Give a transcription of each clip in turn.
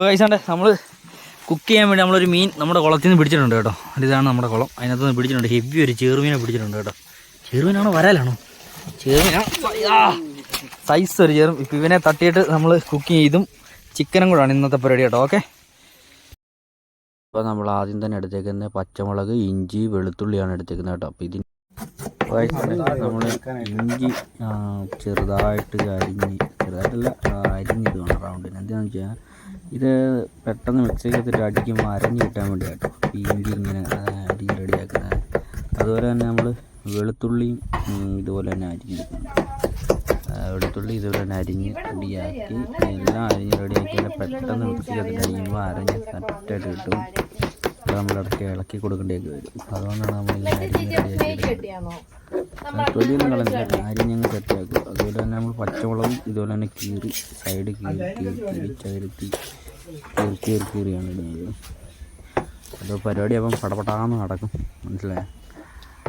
കഴിച്ചാണ്ട് നമ്മൾ കുക്ക് ചെയ്യാൻ വേണ്ടി നമ്മളൊരു മീൻ നമ്മുടെ കുളത്തിൽ നിന്ന് പിടിച്ചിട്ടുണ്ട് കേട്ടോ. ഇതാണ് നമ്മുടെ കുളം. അതിനകത്ത് നിന്ന് പിടിച്ചിട്ടുണ്ട്. ഹെവി ഒരു ചെറുമീനെ പിടിച്ചിട്ടുണ്ട് കേട്ടോ. ചെറുമീനാണോ വരാലാണോ? ചെറുമീനാ? സൈസ് ഒരു ചെറു ഇപ്പം ഇവനെ തട്ടിയിട്ട് നമ്മൾ കുക്ക് ചെയ്തും ചിക്കനും കൂടാണ് ഇന്നത്തെ പരിപാടി കേട്ടോ ഓക്കെ അപ്പോൾ നമ്മൾ ആദ്യം തന്നെ എടുത്തേക്കുന്നത് പച്ചമുളക് ഇഞ്ചി വെളുത്തുള്ളിയാണ് എടുത്തേക്കുന്നത് കേട്ടോ. അപ്പോൾ ഇതിന് നമ്മൾ ഇഞ്ചി ചെറുതായിട്ട് അരിഞ്ഞ് ചെറുതായിട്ടല്ല അരിഞ്ഞിടുകയാണ് റൗണ്ടിന് എന്താണെന്ന് വെച്ചാൽ ഇത് പെട്ടെന്ന് മിക്സ് ചെയ്തിട്ട് അടിക്കുമ്പോൾ അരഞ്ഞ് കിട്ടാൻ ഈ ഇഞ്ചി ഇങ്ങനെ അടി അരിഞ്ഞ് റെഡിയാക്കുന്നത് അതുപോലെ തന്നെ നമ്മൾ വെളുത്തുള്ളിയും ഇതുപോലെ തന്നെ അരിഞ്ഞെടുക്കുന്നുണ്ട് വെളുത്തുള്ളി ഇതുപോലെ തന്നെ അരിഞ്ഞ് റെഡിയാക്കി എല്ലാം അരിഞ്ഞ് റെഡിയാക്കി പെട്ടെന്ന് മിക്സ് ചെയ്തിട്ട് അടിക്കുമ്പോൾ അരഞ്ഞ് കറക്റ്റായിട്ട് കിട്ടും. നമ്മൾ ഇടയ്ക്ക് ഇളക്കി കൊടുക്കേണ്ടിയൊക്കെ വരും. അതുകൊണ്ടാണ് നമ്മൾ ഇങ്ങനെ അരിഞ്ഞ് റെഡിയാക്കി തൊലിയൊന്നും കളഞ്ഞില്ല ഞങ്ങൾ സെറ്റാക്കും. അതുപോലെ തന്നെ നമ്മൾ പച്ചവളവും ഇതുപോലെ തന്നെ കീറി സൈഡ് കീറി കീറി കീറി ചതുരത്തി കീറി കീറി കീറിയാണ് ഇടുന്നത് അതോ പരിപാടി അപ്പം പടപടാന്ന് നടക്കും. മനസ്സിലായോ?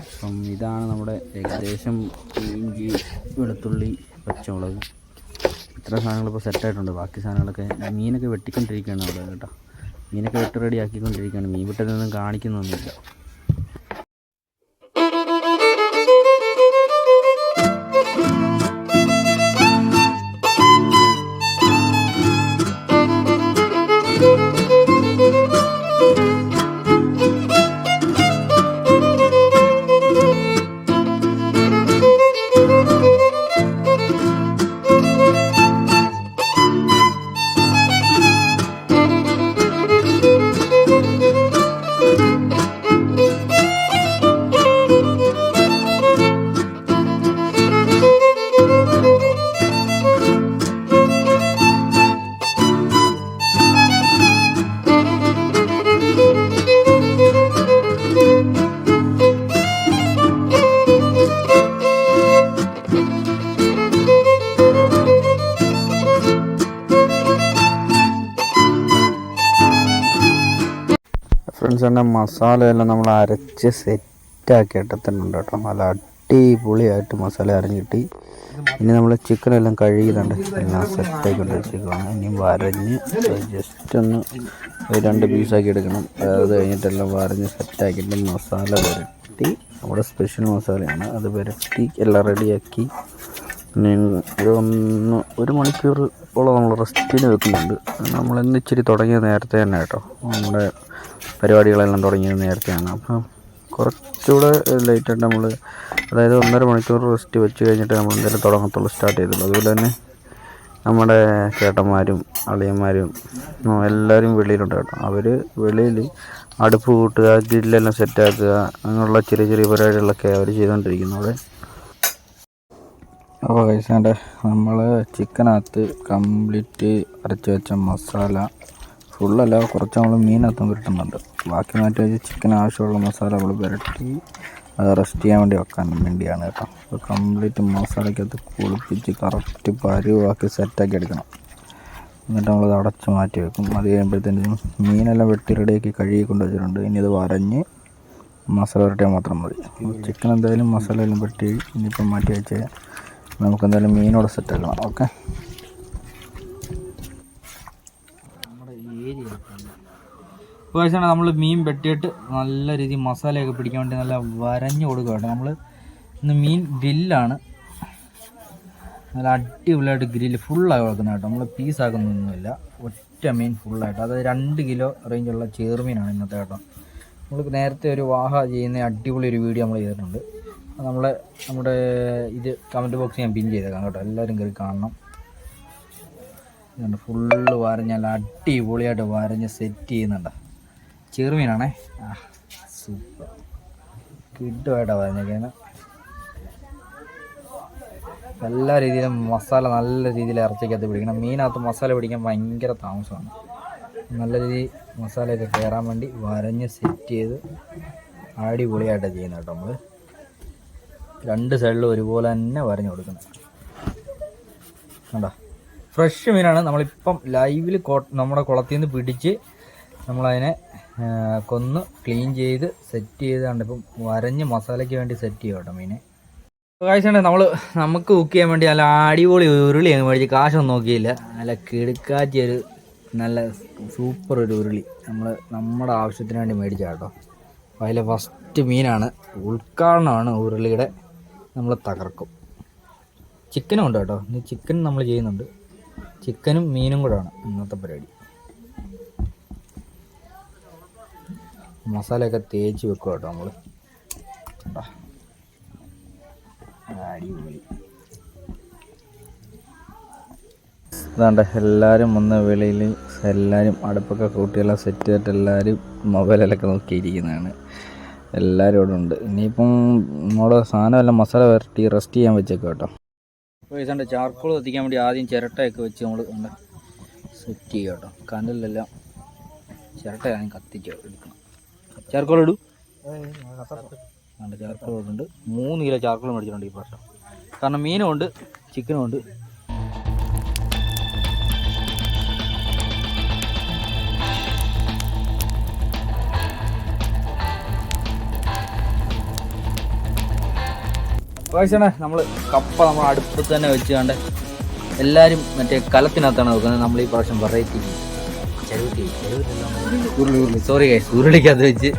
അപ്പം ഇതാണ് നമ്മുടെ ഏകദേശം ഇഞ്ചി വെളുത്തുള്ളി പച്ചമുളക്. ഇത്ര സാധനങ്ങളിപ്പോൾ സെറ്റായിട്ടുണ്ട് ബാക്കി സാധനങ്ങളൊക്കെ മീനൊക്കെ വെട്ടിക്കൊണ്ടിരിക്കുകയാണ് അവിടെ കേട്ടോ. മീനൊക്കെ വെട്ടി റെഡി ആക്കിക്കൊണ്ടിരിക്കുകയാണ്. മീൻ വെട്ടലൊന്നും കാണിക്കുന്നൊന്നുമില്ല. ഫ്രണ്ട്സ് എന്റെ മസാലയെല്ലാം നമ്മൾ അരച്ച് സെറ്റാക്കി ഇട്ടിട്ടുണ്ട് കേട്ടോ. നല്ല അടിപൊളിയായിട്ട് മസാല അരഞ്ഞിട്ട്. ഇനി നമ്മൾ ചിക്കനെല്ലാം കഴുകിയിട്ടുണ്ട് എല്ലാം സെറ്റാക്കി വെച്ചേക്കാണ് ഇനി വരഞ്ഞ് ജസ്റ്റ് ഒന്ന് രണ്ട് പീസാക്കി എടുക്കണം. അത് കഴിഞ്ഞിട്ടെല്ലാം വരഞ്ഞ് സെറ്റാക്കിയിട്ട് മസാല പുരട്ടി നമ്മുടെ സ്പെഷ്യൽ മസാലയാണ്. അത് പുരട്ടി എല്ലാം റെഡിയാക്കി ഒന്ന് ഒരു മണിക്കൂർ ഓളം നമ്മൾ റെസ്റ്റിന് വെക്കുന്നുണ്ട്. നമ്മൾ ഇന്ന് ഇച്ചിരി തുടങ്ങിയ നേരത്തെ തന്നെ കേട്ടോ. നമ്മുടെ പരിപാടികളെല്ലാം തുടങ്ങിയത് നേരത്തെയാണ്. അപ്പം കുറച്ചുകൂടെ ലേറ്റായിട്ട് നമ്മൾ അതായത് ഒന്നര മണിക്കൂർ റെസ്റ്റ് വെച്ച് കഴിഞ്ഞിട്ട് നമ്മൾ എന്തായാലും തുടങ്ങത്തുള്ളൂ സ്റ്റാർട്ട് ചെയ്തുള്ളൂ. അതുപോലെ തന്നെ നമ്മുടെ ചേട്ടന്മാരും അളിയന്മാരും എല്ലാവരും വെളിയിലുണ്ട് കേട്ടോ. അവർ വെളിയിൽ അടുപ്പ് കൂട്ടുക ഗ്രില്ലെല്ലാം സെറ്റാക്കുക അങ്ങനെയുള്ള ചെറിയ ചെറിയ പരിപാടികളൊക്കെ അവർ ചെയ്തുകൊണ്ടിരിക്കുന്നു അവിടെ. അപ്പോൾ കഴിച്ചാണ്ട് നമ്മൾ ചിക്കനകത്ത് കംപ്ലീറ്റ് അരച്ച് വെച്ച മസാല ഫുള്ളല്ല കുറച്ച് നമ്മൾ മീനകത്തും പുരട്ടുന്നുണ്ട് ബാക്കി മാറ്റി വെച്ച് ചിക്കൻ ആവശ്യമുള്ള മസാല നമ്മൾ പുരട്ടി അത് റെസ്റ്റ് ചെയ്യാൻ വേണ്ടി വെക്കാൻ വേണ്ടിയാണ് കേട്ടോ. അപ്പോൾ കംപ്ലീറ്റ് മസാലയ്ക്കകത്ത് കുളിപ്പിച്ച് കറക്റ്റ് പരുവാക്കി സെറ്റാക്കി എടുക്കണം. എന്നിട്ട് നമ്മളത് അടച്ച് മാറ്റി വെക്കും. അത് കഴിയുമ്പോഴത്തേനും മീനെല്ലാം വെട്ടി റെഡിയാക്കി കഴുകി കൊണ്ട് വെച്ചിട്ടുണ്ട്. ഇനി അത് വരഞ്ഞ് മസാല പുരട്ടിയാൽ മാത്രം മതി. ചിക്കൻ എന്തായാലും മസാല എല്ലാം വെട്ടി ഇനിയിപ്പം മാറ്റി വെച്ച് നമുക്ക് എന്തായാലും മീനോടെ സെറ്റാക്കണം ഓക്കെ? ഇപ്പോൾ നമ്മൾ മീൻ വെട്ടിയിട്ട് നല്ല രീതിയിൽ മസാലയൊക്കെ പിടിക്കാൻ വേണ്ടി നല്ല വരഞ്ഞു കൊടുക്കുക കേട്ടോ. നമ്മൾ ഇന്ന് മീൻ ഗ്രില്ലാണ്. നല്ല അടിപൊളിയായിട്ട് ഗ്രില്ല് ഫുള്ളായി കൊടുക്കുന്നത് കേട്ടോ. നമ്മൾ പീസാക്കുന്നൊന്നുമില്ല ഒറ്റ മീൻ ഫുള്ളായിട്ട് അത് രണ്ട് കിലോ റേഞ്ചുള്ള ചേർമീനാണ് ഇന്നത്തെ കേട്ടോ. നമ്മൾ നേരത്തെ ഒരു വാഹ ചെയ്യുന്ന അടിപൊളി ഒരു വീഡിയോ നമ്മൾ ചെയ്തിട്ടുണ്ട്. നമ്മൾ നമ്മുടെ ഇത് കമന്റ് ബോക്സ് ഞാൻ പിൻ ചെയ്തേക്കാം കേട്ടോ. എല്ലാവരും കയറി കാണണം. ഫുള്ള് വരഞ്ഞ് നല്ല അടിപൊളിയായിട്ട് വരഞ്ഞ് സെറ്റ് ചെയ്യുന്നുണ്ട്. ചെറുമീനാണേ. ആ സൂപ്പർ. കിട്ടുമായിട്ടാണ് വരഞ്ഞേക്കുന്നത് എല്ലാ രീതിയിലും മസാല നല്ല രീതിയിൽ ഇറച്ചിക്കകത്ത് പിടിക്കണം. മീനകത്ത് മസാല പിടിക്കാൻ ഭയങ്കര താമസമാണ്. നല്ല രീതിയിൽ മസാലയൊക്കെ കയറാൻ വേണ്ടി വരഞ്ഞ് സെറ്റ് ചെയ്ത് അടിപൊളിയായിട്ടാണ് ചെയ്യുന്നത് കേട്ടോ നമ്മൾ രണ്ട് സൈഡിലും ഒരുപോലെ തന്നെ വരഞ്ഞു കൊടുക്കണം കണ്ടോ? ഫ്രഷ് മീനാണ്. നമ്മളിപ്പം ലൈവിൽ നമ്മുടെ കുളത്തിൽ നിന്ന് പിടിച്ച് നമ്മളതിനെ കൊന്ന് ക്ലീൻ ചെയ്ത് സെറ്റ് ചെയ്താണ്ട് ഇപ്പം വരഞ്ഞ് മസാലയ്ക്ക് വേണ്ടി സെറ്റ് ചെയ്യും കേട്ടോ മീനെ കാഴ്ചയുണ്ട് നമ്മൾ നമുക്ക് കുക്ക് ചെയ്യാൻ വേണ്ടി നല്ല അടിപൊളി ഉരുളി അങ്ങ് മേടിച്ച് കാശൊന്നും നോക്കിയില്ല. നല്ല കിടുക്കാറ്റിയ ഒരു നല്ല സൂപ്പർ ഒരു ഉരുളി നമ്മൾ നമ്മുടെ ആവശ്യത്തിന് വേണ്ടി മേടിച്ച കേട്ടോ അപ്പോൾ അതിലെ ഫസ്റ്റ് മീനാണ് ഉൾക്കാടനമാണ് ഉരുളിയുടെ നമ്മൾ തകർക്കും. ചിക്കനും ഉണ്ട് കേട്ടോ ഇന്ന് ചിക്കൻ നമ്മൾ ചെയ്യുന്നുണ്ട്. ചിക്കനും മീനും കൂടെയാണ് ഇന്നത്തെ പരിപാടി. മസാലയൊക്കെ തേച്ച് വെക്കുക കേട്ടോ നമ്മൾ അടിപൊളി. അതാണ്ട് എല്ലാവരും വന്ന വെളിയിൽ എല്ലാവരും അടുപ്പൊക്കെ കൂട്ടിയെല്ലാം സെറ്റ് ചെയ്തിട്ട് എല്ലാവരും മൊബൈലിലൊക്കെ നോക്കിയിരിക്കുന്നതാണ്. എല്ലാവരും ഇവിടെ ഉണ്ട്. ഇനിയിപ്പം നമ്മുടെ സാധനമെല്ലാം മസാല വരട്ടി റെസ്റ്റ് ചെയ്യാൻ വെച്ചേക്കും കേട്ടോ. അപ്പോൾ ഇതാണ്ട് ചാർക്കോൾ കത്തിക്കാൻ വേണ്ടി ആദ്യം ചിരട്ടയൊക്കെ വെച്ച് നമ്മൾ സെറ്റ് ചെയ്യുക കേട്ടോ. കനലിലെല്ലാം ചിരട്ട ഞാൻ കത്തിച്ച് ചാർക്കോൾ ഇടൂ. ഉണ്ട് ചാർക്കോൾ ഇടുന്നുണ്ട്. മൂന്ന് കിലോ ചാർക്കോൾ മേടിച്ചിട്ടുണ്ട് ഈ പ്രാവശ്യം. കാരണം മീനും ഉണ്ട് ചിക്കനും ഉണ്ട്. പ്രാവശ്യമാണ് നമ്മൾ കപ്പ നമ്മൾ അടുപ്പത്ത് തന്നെ വെച്ചുകൊണ്ട് എല്ലാവരും മറ്റേ കലത്തിനകത്താണ് വെക്കുന്നത്. നമ്മൾ ഈ പ്രാവശ്യം വെറൈറ്റി ഉരുളി ഉരുളി. സോറി ഗൈസ് ഉരുളിക്കകത്ത് വെച്ച്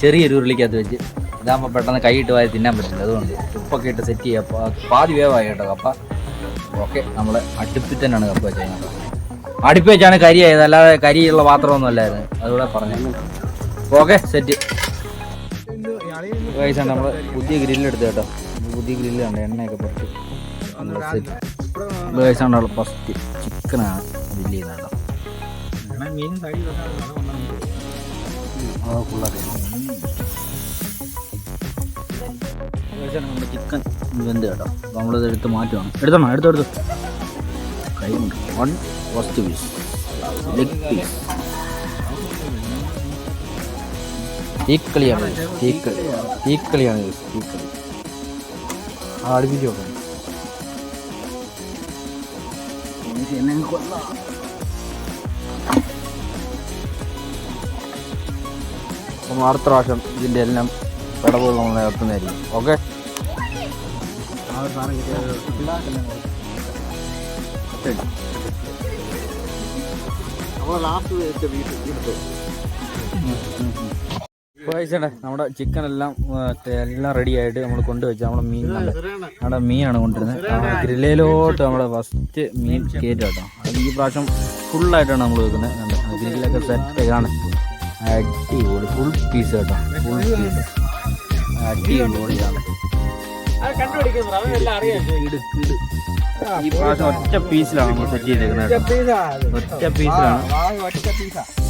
ചെറിയൊരു ഉരുളിക്കകത്ത് വെച്ച് ഇതാകുമ്പോൾ പെട്ടെന്ന് കൈയിട്ട് വാരി തിന്നാൻ പറ്റില്ല അതുകൊണ്ട് ഉപ്പൊക്കെ ഇട്ട് സെറ്റ് ചെയ്യുക അപ്പോൾ പാതി വേവായി കേട്ടോ കപ്പ. ഓക്കെ നമ്മൾ അടുപ്പിൽ തന്നെയാണ് കപ്പ വെച്ചത് അടുപ്പിൽ വെച്ചാണ് കരിയായത് അല്ലാതെ കരിയുള്ള പാത്രമൊന്നും അല്ലായിരുന്നു. അതുകൂടെ പറഞ്ഞു. ഓക്കെ സെറ്റ് വയസ്സാണ് നമ്മൾ പുതിയ ഗ്രില്ലെടുത്ത് കേട്ടോ. പുതിയ ഗ്രില്ല് കണ്ട എണ്ണയൊക്കെ പറ്റും വയസ്സാണ് ഫസ്റ്റ് ചിക്കനാണ് ഗ്രില്ല് ചെയ്യുന്നത് കേട്ടോ അത് ഫുള്ളാക്കി നമ്മുടെ ചിക്കൻ വെന്ത് കേട്ടോ. അപ്പോൾ നമ്മളിത് എടുത്ത് മാറ്റുവാണ്. എടുത്തോ എടുത്തോ. കൈ കൊണ്ട്. One first piece leg piece തീക്കളിയാണ് തീക്കളി. തീക്കളിയാണ് തീക്കളി. അടുപ്പിച്ച് നോക്കണം നമ്മൾ അടുത്ത പ്രാവശ്യം ഇതിന്റെ എല്ലാം വിടവുകൾ നമ്മൾ നിർത്തുന്നതായിരിക്കും ഓക്കെ നമ്മുടെ ചിക്കൻ എല്ലാം എല്ലാം റെഡി ആയിട്ട് നമ്മൾ കൊണ്ടുവച്ച നമ്മുടെ മീൻ. നമ്മുടെ മീനാണ് കൊണ്ടുവരുന്നത്. ഗ്രില്ലയിലോട്ട് നമ്മുടെ ഫസ്റ്റ് മീൻ കയറ്റി കേട്ടോ. ഈ പ്രാവശ്യം ഫുള്ളായിട്ടാണ് നമ്മൾ വെക്കുന്നത്. ഗ്രില്ലൊക്കെ സെറ്റ് കാണാൻ അടിപൊളി. ഫുൾ പീസ് കേട്ടോ ഫുൾ പീസ് അടിപൊളിയാണ് ഈ പ്രാവശ്യം ഒറ്റ പീസിലാണ് നമ്മൾ സെറ്റ് ചെയ്തേക്കുന്നത്. ഒറ്റ പീസിലാണ് നമുക്കെല്ലാം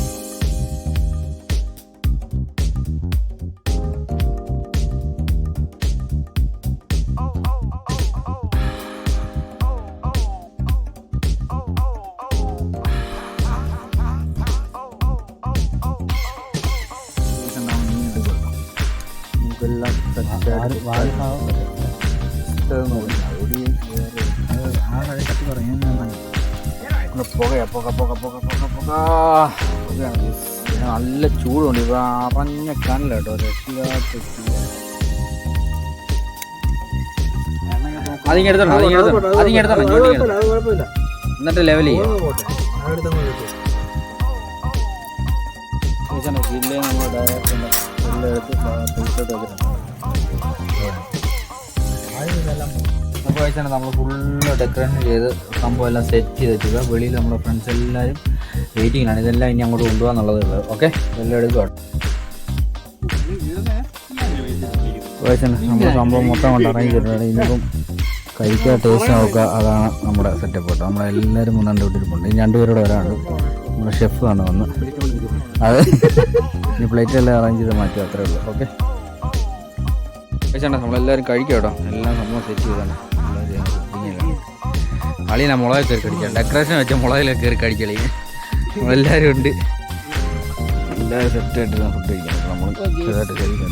പുകയാ പുക പുക പുക പുക പുക പുകയാണ് guys. ഇതിന് നല്ല ചൂടുണ്ട്. ഇപ്പൊ അറിഞ്ഞ കേട്ടോ രക്ഷിതാത്ത എടുത്തോ എടുത്തോ എടുത്തോ എടുത്തോ. എന്നിട്ട് ലെവൽ ചെയ്യാം. നമ്മൾ ഡയറക്റ്റ് എല്ലാം എടുത്ത് വെച്ചിട്ടുണ്ട്. അപ്പോൾ വെച്ചാണ് നമ്മൾ ഫുള്ള് ഡെക്കറേഷൻ ചെയ്ത് സംഭവം എല്ലാം സെറ്റ് ചെയ്ത് വെച്ചത് വെളിയിൽ നമ്മുടെ ഫ്രണ്ട്സ് എല്ലാവരും വെയിറ്റിങ്ങിലാണ് ഇതെല്ലാം ഇനി അങ്ങോട്ട് കൊണ്ടുപോകാന്നുള്ളത് ഉള്ളത് ഓക്കെ എല്ലാം എടുക്കുക. നമ്മുടെ സംഭവം മൊത്തം കൊണ്ട് ഇറങ്ങിയിട്ടുണ്ട് ഇനിയിപ്പം കഴിക്കാൻ ടേസ്റ്റ് നോക്കുക. അതാണ് നമ്മുടെ സെറ്റപ്പ് കേട്ടോ. നമ്മളെല്ലാവരും മുന്നാണ്ട് വിട്ടിരിപ്പുണ്ട് ഇനി രണ്ടുപേരോടെ വരാനുണ്ട്. നമ്മുടെ ഷെഫ് ആണ് വന്ന്. അത് ഇനി പ്ലേറ്റ് എല്ലാം അറേഞ്ച് ചെയ്ത് മാറ്റുക അത്രേ ഉള്ളൂ. ഓക്കെ കഴിച്ചണ്ട നമ്മളെല്ലാവരും കഴിക്കാം കേട്ടോ. എല്ലാം നമ്മൾ സെറ്റ് ചെയ്താണ്. അളിയനാ മുളക് കയറി കടിക്കാം. ഡെക്കറേഷൻ വെച്ച മുളകിലൊക്കെ കയറി കടിക്കളി നമ്മളെല്ലാവരും ഉണ്ട്. എല്ലാവരും സെറ്റായിട്ട് ഫുഡ് കഴിക്കാം. നമ്മൾ ചെറുതായിട്ട് ഞങ്ങൾ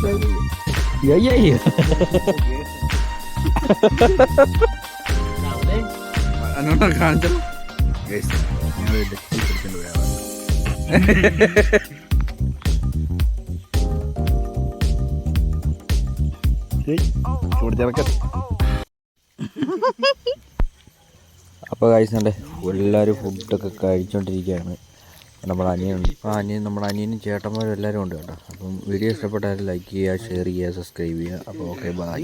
പോയതാണ്. അപ്പോൾ കഴിച്ചിട്ടുണ്ട് എല്ലാവരും ഫുഡൊക്കെ കഴിച്ചുകൊണ്ടിരിക്കുകയാണ് നമ്മുടെ അനിയനുണ്ട് ആ അനിയൻ നമ്മുടെ അനിയനും ചേട്ടന്മാരും എല്ലാവരും ഉണ്ട് കേട്ടോ. അപ്പം വീഡിയോ ഇഷ്ടപ്പെട്ടാൽ ലൈക്ക് ചെയ്യുക ഷെയർ ചെയ്യുക സബ്സ്ക്രൈബ് ചെയ്യുക. അപ്പോൾ ഓക്കെ ബൈ